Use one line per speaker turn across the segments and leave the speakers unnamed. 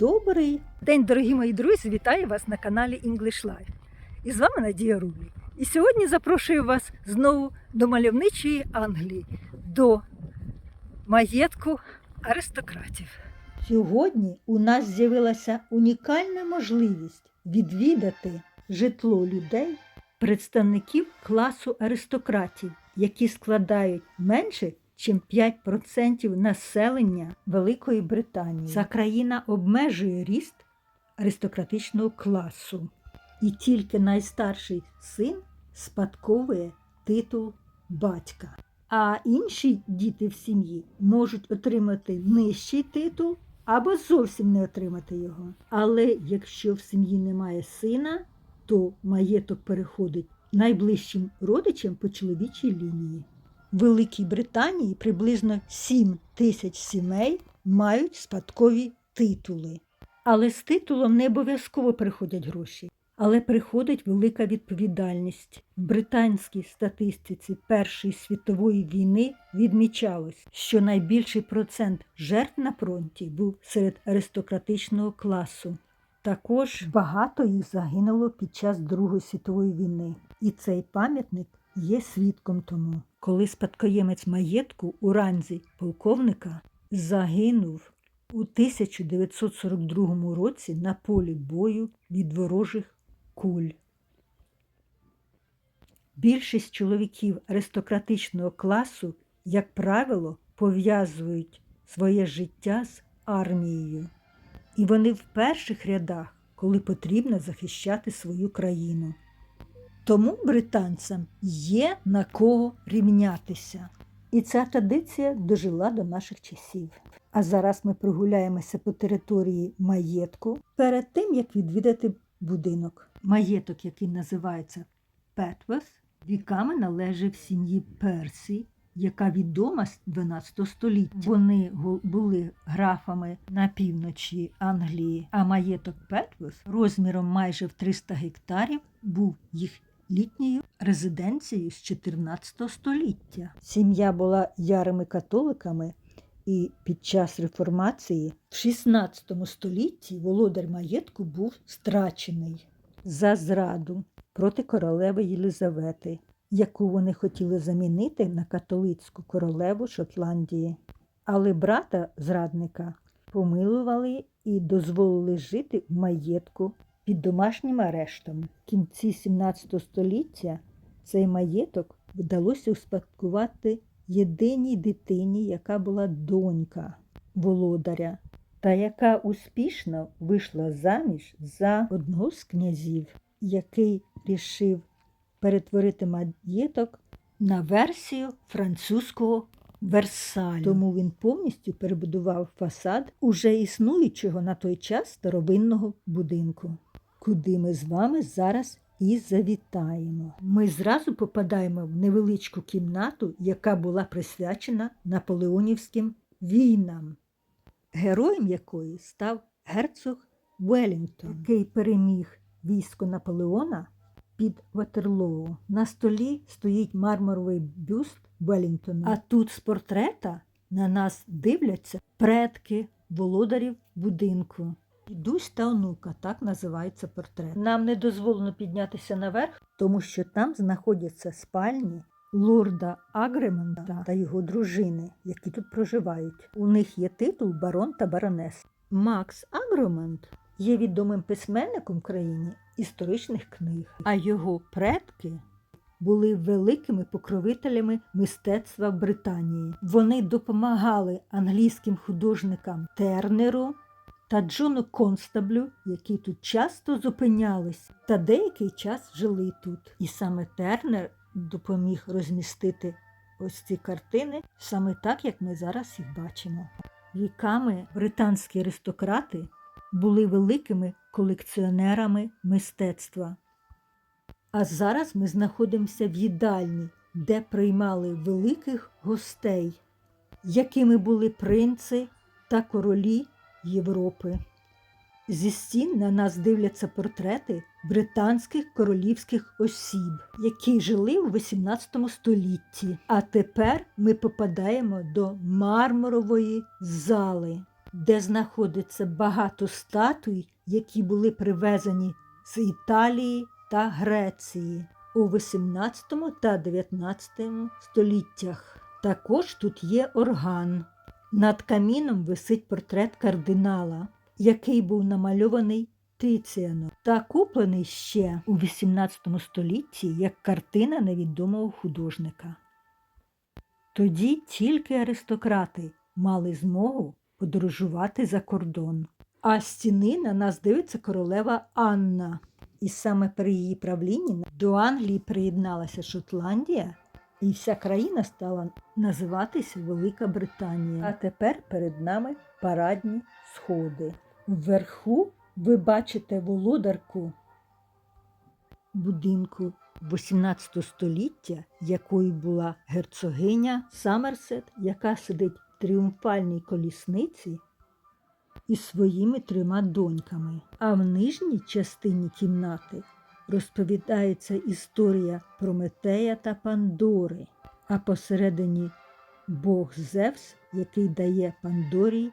Добрий день, дорогі мої друзі! Вітаю вас на каналі English Life. І з вами Надія Рублі. І сьогодні запрошую вас знову до мальовничої Англії, до маєтку аристократів. Сьогодні у нас з'явилася унікальна можливість відвідати житло людей, представників класу аристократів, які складають менше, чим 5% населення Великої Британії. Ця країна обмежує ріст аристократичного класу. І тільки найстарший син спадковує титул батька. А інші діти в сім'ї можуть отримати нижчий титул або зовсім не отримати його. Але якщо в сім'ї немає сина, то маєток переходить найближчим родичам по чоловічій лінії. Великій Британії приблизно 7 тисяч сімей мають спадкові титули. Але з титулом не обов'язково приходять гроші, але приходить велика відповідальність. В британській статистиці Першої світової війни відмічалось, що найбільший процент жертв на фронті був серед аристократичного класу. Також багато їх загинуло під час Другої світової війни, і цей пам'ятник є свідком тому, коли спадкоємець маєтку у ранзі полковника загинув у 1942 році на полі бою від ворожих куль. Більшість чоловіків аристократичного класу, як правило, пов'язують своє життя з армією. І вони в перших рядах, коли потрібно захищати свою країну. Тому британцям є на кого рівнятися. І ця традиція дожила до наших часів. А зараз ми прогуляємося по території маєтку перед тим, як відвідати будинок. Маєток, який називається Петвес, віками належав сім'ї Персі, яка відома з 12 століття. Вони були графами на півночі Англії, а маєток Петвес розміром майже в 300 гектарів був їх літньою резиденцією з 14 століття. Сім'я була ярими католиками, і під час реформації в 16 столітті володар маєтку був страчений за зраду проти королеви Єлизавети, яку вони хотіли замінити на католицьку королеву Шотландії. Але брата зрадника помилували і дозволили жити в маєтку під домашнім арештом. В кінці 17 століття цей маєток вдалося успадкувати єдиній дитині, яка була донька володаря, та яка успішно вийшла заміж за одного з князів, який рішив перетворити маєток на версію французького Версалю. Тому він повністю перебудував фасад уже існуючого на той час старовинного будинку, куди ми з вами зараз і завітаємо. Ми зразу попадаємо в невеличку кімнату, яка була присвячена наполеонівським війнам, героєм якої став герцог Велінгтон, який переміг військо Наполеона під Ватерлоу. На столі стоїть мармуровий бюст Велінгтона. А тут з портрета на нас дивляться предки володарів будинку. Дідусь та онука, так називається портрет. Нам не дозволено піднятися наверх, тому що там знаходяться спальні лорда Агремонта та його дружини, які тут проживають. У них є титул барон та баронес. Макс Агромонт є відомим письменником в країні історичних книг, а його предки були великими покровителями мистецтва Британії. Вони допомагали англійським художникам Тернеру та Джону Констаблю, які тут часто зупинялись та деякий час жили тут. І саме Тернер допоміг розмістити ось ці картини саме так, як ми зараз їх бачимо. Віками британські аристократи були великими колекціонерами мистецтва. А зараз ми знаходимося в їдальні, де приймали великих гостей, якими були принци та королі Європи. Зі стін на нас дивляться портрети британських королівських осіб, які жили у XVIII столітті. А тепер ми попадаємо до мармурової зали. де знаходиться багато статуй, які були привезені з Італії та Греції у 18 та 19 століттях. Також тут є орган. Над каміном висить портрет кардинала, який був намальований Тиціаном та куплений ще у 18 столітті як картина невідомого художника. Тоді тільки аристократи мали змогу подорожувати за кордон. А стіни на нас дивиться королева Анна. І саме при її правлінні до Англії приєдналася Шотландія, і вся країна стала називатися Велика Британія. А тепер перед нами парадні сходи. Вверху ви бачите володарку будинку 18 століття, якою була герцогиня Самерсет, яка сидить в тріумфальній колісниці із своїми трьома доньками. А в нижній частині кімнати розповідається історія Прометея та Пандори, а посередині Бог Зевс, який дає Пандорі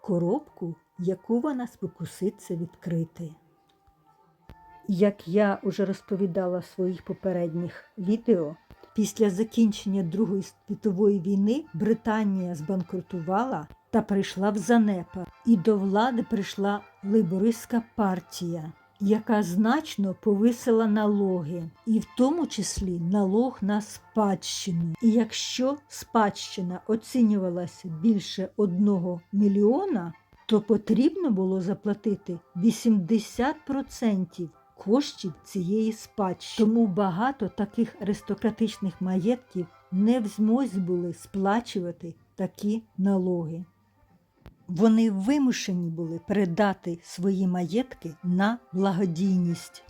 коробку, яку вона спокуситься відкрити. Як я уже розповідала в своїх попередніх відео, після закінчення Другої світової війни Британія збанкрутувала та прийшла в занепад, і до влади прийшла лейбористська партія, яка значно повисила налоги, і в тому числі налог на спадщину. І якщо спадщина оцінювалася більше одного мільйона, то потрібно було заплатити 80% коштів цієї спадщини. Тому багато таких аристократичних маєтків не в змозі були сплачувати такі налоги. Вони вимушені були передати свої маєтки на благодійність.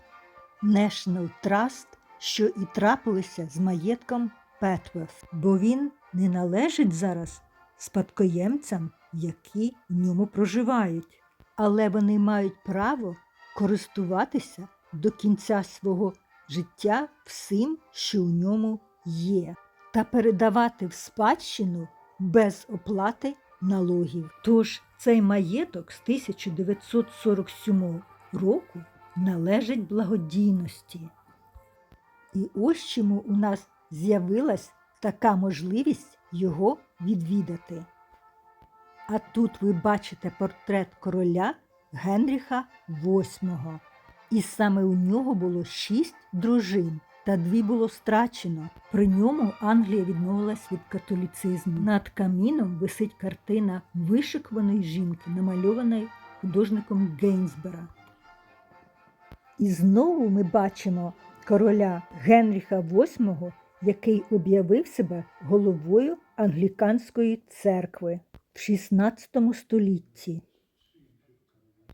National Trust, що і трапилося з маєтком Петвеф, бо він не належить зараз спадкоємцям, які в ньому проживають, але вони мають право користуватися до кінця свого життя всім, що у ньому є, та передавати в спадщину без оплати налогів. Тож цей маєток з 1947 року належить благодійності. І ось чому у нас з'явилась така можливість його відвідати. А тут ви бачите портрет короля Генріха VIII. І саме у нього було шість дружин, та дві було страчено. При ньому Англія відмовилась від католіцизму. Над каміном висить картина вишикуваної жінки, намальованої художником Гейнсбера. І знову ми бачимо короля Генріха VIII, який об'явив себе головою англіканської церкви в 16 столітті.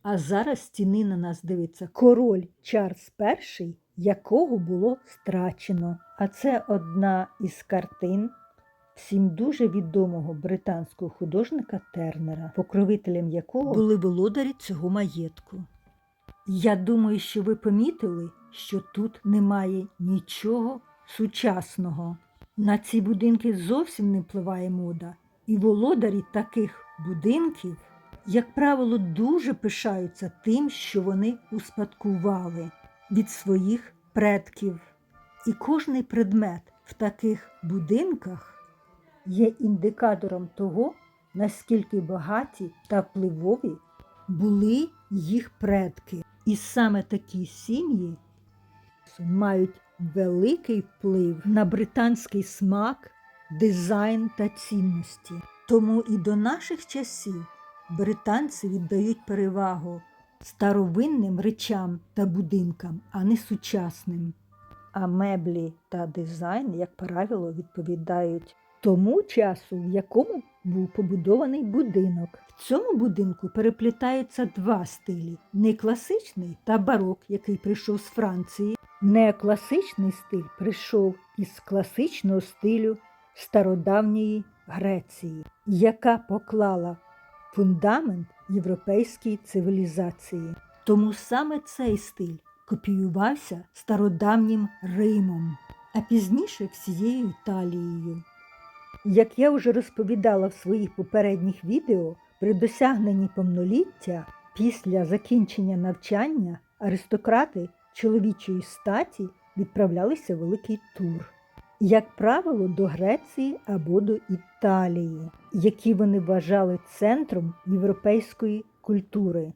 А зараз стіни на нас дивиться король Чарльз І, якого було страчено. А це одна із картин всім дуже відомого британського художника Тернера, покровителем якого були володарі цього маєтку. Я думаю, що ви помітили, що тут немає нічого сучасного. На ці будинки зовсім не впливає мода, і володарі таких будинків як правило, дуже пишаються тим, що вони успадкували від своїх предків. І кожний предмет в таких будинках є індикатором того, наскільки багаті та впливові були їх предки. І саме такі сім'ї мають великий вплив на британський смак, дизайн та цінності. Тому і до наших часів британці віддають перевагу старовинним речам та будинкам, а не сучасним. А меблі та дизайн, як правило, відповідають тому часу, в якому був побудований будинок. В цьому будинку переплітаються два стилі: некласичний та барок, який прийшов з Франції. Неокласичний стиль прийшов із класичного стилю стародавньої Греції, яка поклала фундамент європейської цивілізації. Тому саме цей стиль копіювався стародавнім Римом, а пізніше всією Італією. Як я вже розповідала в своїх попередніх відео, При досягненні повноліття після закінчення навчання аристократи чоловічої статі відправлялися в великий тур, як правило, до Греції або до Італії, які вони вважали центром європейської культури.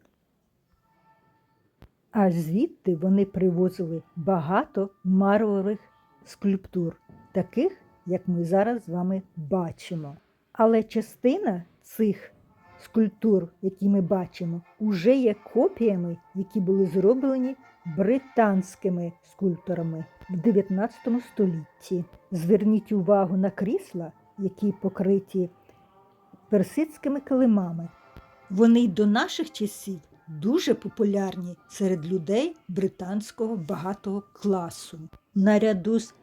А звідти вони привозили багато мармурових скульптур, таких, як ми зараз з вами бачимо. Але частина цих скульптур, які ми бачимо, уже є копіями, які були зроблені британськими скульпторами в 19 столітті. Зверніть увагу на крісла, які покриті персидськими килимами. Вони й до наших часів дуже популярні серед людей британського багатого класу. Наряду з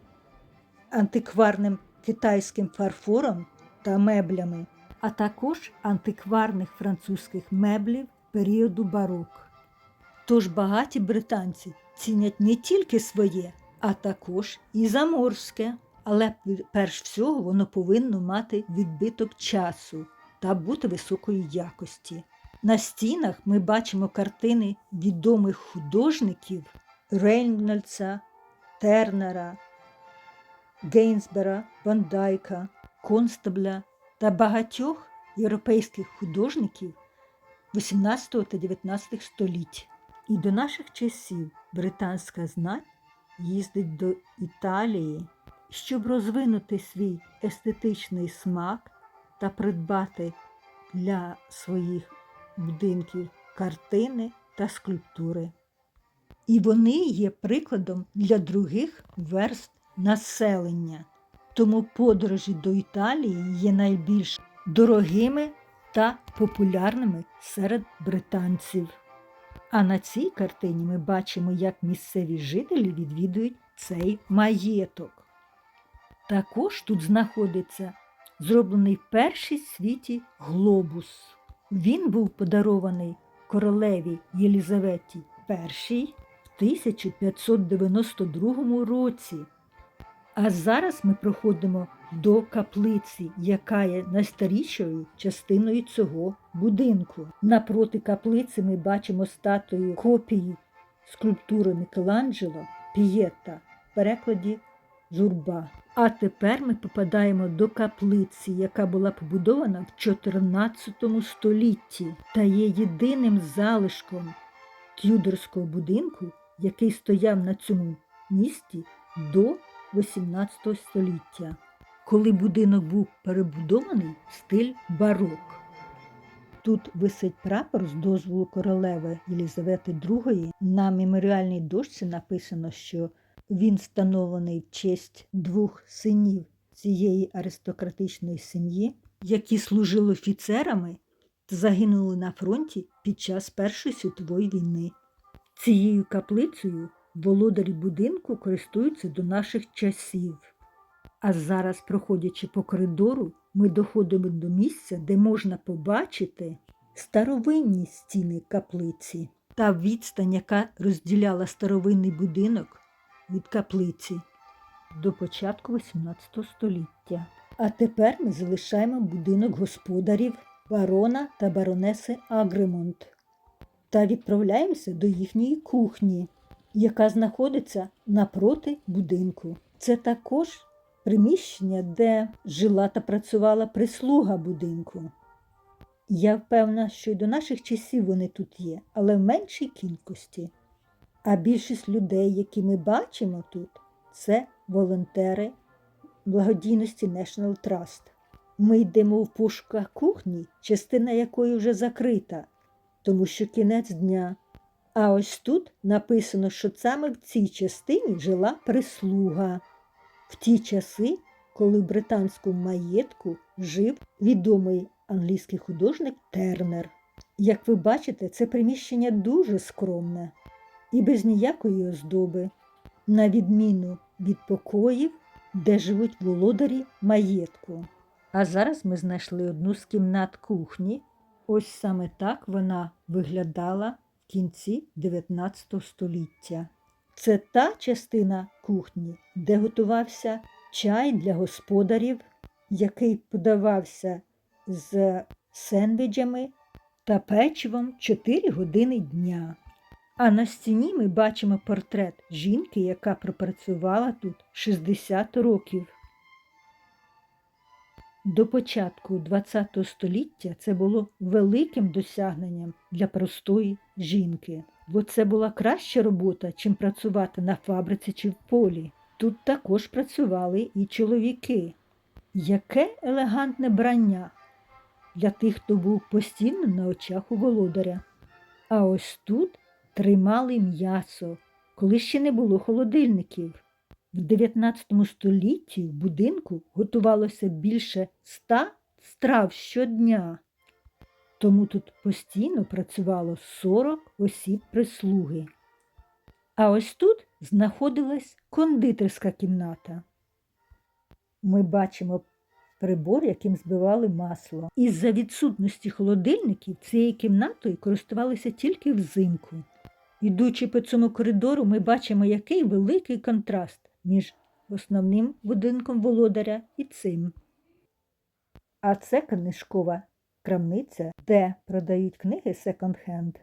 антикварним китайським фарфором та меблями, а також антикварних французьких меблів періоду барок. Тож багаті британці цінять не тільки своє, а також і заморське. Але перш всього воно повинно мати відбиток часу та бути високої якості. На стінах ми бачимо картини відомих художників Рейнольдса, Тернера, Гейнсбера, Ван Дайка, Констабля та багатьох європейських художників 18 та 19 століть. І до наших часів британська знать їздить до Італії, щоб розвинути свій естетичний смак та придбати для своїх будинків картини та скульптури. І вони є прикладом для других верст населення. Тому подорожі до Італії є найбільш дорогими та популярними серед британців. А на цій картині ми бачимо, як місцеві жителі відвідують цей маєток. Також тут знаходиться зроблений в світі глобус. Він був подарований королеві Єлізаветі І в 1592 році. А зараз ми проходимо до каплиці, яка є найстарішою частиною цього будинку. Напроти каплиці ми бачимо статую копії скульптури Мікеланджело Пієта в перекладі журба. А тепер ми попадаємо до каплиці, яка була побудована в 14 столітті та є єдиним залишком тюдорського будинку, який стояв на цьому місці до 18 століття, коли будинок був перебудований в стиль барок. Тут висить прапор з дозволу королеви Єлізавети II. На меморіальній дошці написано, що він встановлений в честь двох синів цієї аристократичної сім'ї, які служили офіцерами та загинули на фронті під час Першої світової війни. Цією каплицею володарі будинку користуються до наших часів. А зараз, проходячи по коридору, ми доходимо до місця, де можна побачити старовинні стіни каплиці та відстань, яка розділяла старовинний будинок від каплиці до початку XVIII століття. А тепер ми залишаємо будинок господарів барона та баронеси Агремонт та відправляємося до їхньої кухні, яка знаходиться напроти будинку. Це також приміщення, де жила та працювала прислуга будинку. Я впевнена, що й до наших часів вони тут є, але в меншій кількості. А більшість людей, які ми бачимо тут, це волонтери благодійності National Trust. Ми йдемо в пошуках кухні, частина якої вже закрита, тому що кінець дня. А ось тут написано, що саме в цій частині жила прислуга в ті часи, коли в британському маєтку жив відомий англійський художник Тернер. Як ви бачите, це приміщення дуже скромне і без ніякої оздоби, на відміну від покоїв, де живуть володарі маєтку. А зараз ми знайшли одну з кімнат кухні. Ось саме так вона виглядала кінці 19 століття. Це та частина кухні, де готувався чай для господарів, який подавався з сендвіджами та печивом 4 години дня. А на стіні ми бачимо портрет жінки, яка пропрацювала тут 60 років. До початку ХХ століття це було великим досягненням для простої жінки, бо це була краща робота, чим працювати на фабриці чи в полі. Тут також працювали і чоловіки. Яке елегантне брання для тих, хто був постійно на очах у володаря. А ось тут тримали м'ясо, коли ще не було холодильників. В 19 столітті в будинку готувалося більше ста страв щодня. Тому тут постійно працювало 40 осіб прислуги. А ось тут знаходилась кондитерська кімната. Ми бачимо прибор, яким збивали масло. Із-за відсутності холодильників цією кімнатою користувалися тільки взимку. Ідучи по цьому коридору, ми бачимо, який великий контраст між основним будинком володаря і цим. А це книжкова крамниця, де продають книги секонд-хенд.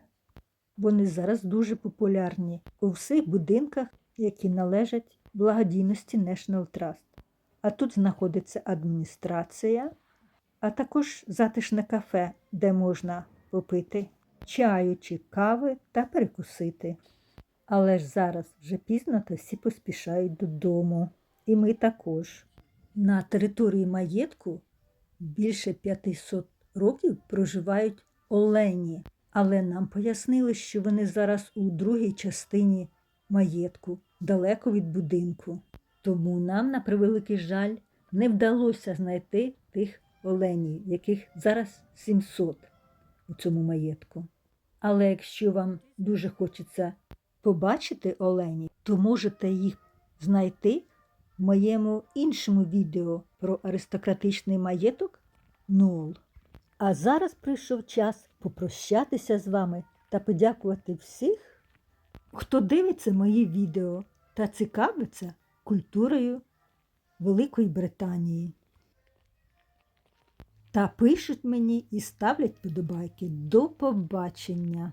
Вони зараз дуже популярні у всіх будинках, які належать благодійності National Trust. А тут знаходиться адміністрація, а також затишне кафе, де можна попити чаю чи кави та перекусити. Але ж зараз вже пізно та всі поспішають додому. І ми також. На території маєтку більше 500 років проживають олені, але нам пояснили, що вони зараз у другій частині маєтку, далеко від будинку. Тому нам, на превеликий жаль, не вдалося знайти тих оленів, яких зараз 700 у цьому маєтку. Але якщо вам дуже хочеться побачити оленів, то можете їх знайти в моєму іншому відео про аристократичний маєток Нул. А зараз прийшов час попрощатися з вами та подякувати всіх, хто дивиться мої відео та цікавиться культурою Великої Британії. Та пишуть мені і ставлять подобайки. До побачення!